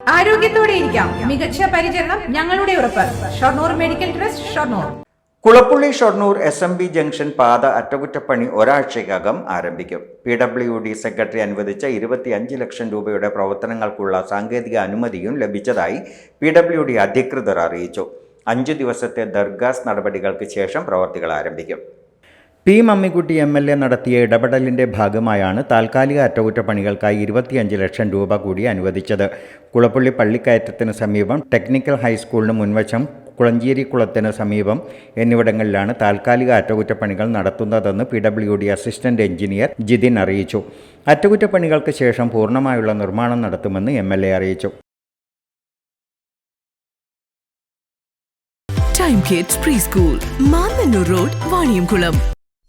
ആരോഗ്യത്തോടെ ഇരിക്കാം. മികച്ച പരിചരണം ഞങ്ങളുടെ ഉറപ്പ്. Shoranur medical trust Shoranur. Kulappully Shoranur S M B junction പാത അറ്റകുറ്റപ്പണി ഒരാഴ്ചയ്ക്കകം ആരംഭിക്കും. പി ഡബ്ല്യു ഡി സെക്രട്ടറി അനുവദിച്ച ഇരുപത്തിയഞ്ച് ലക്ഷം രൂപയുടെ പ്രവർത്തനങ്ങൾക്കുള്ള സാങ്കേതിക അനുമതിയും ലഭിച്ചതായി പി ഡബ്ല്യു ഡി അധികൃതർ അറിയിച്ചു. അഞ്ചു ദിവസത്തെ ദർഗാസ് നടപടികൾക്ക് ശേഷം പ്രവർത്തികൾ ആരംഭിക്കും. P Mammikutty M L A നടത്തിയ ഇടപെടലിന്റെ ഭാഗമായാണ് താൽക്കാലിക അറ്റകുറ്റപ്പണികൾക്കായി ഇരുപത്തിയഞ്ച് ലക്ഷം രൂപ കൂടി അനുവദിച്ചത്. കുളപ്പള്ളി പള്ളിക്കയറ്റത്തിന് സമീപം ടെക്നിക്കൽ ഹൈസ്കൂളിന് മുൻവശം കുളഞ്ചേരി കുളത്തിന് സമീപം എന്നിവിടങ്ങളിലാണ് താൽക്കാലിക അറ്റകുറ്റപ്പണികൾ നടത്തുന്നതെന്ന് P W D assistant engineer Jithin അറിയിച്ചു. അറ്റകുറ്റപ്പണികൾക്ക് ശേഷം പൂർണമായുള്ള നിർമ്മാണം നടത്തുമെന്ന് എം എൽ എ അറിയിച്ചു. Time kids preschool Mannannur road Vaniyamkulam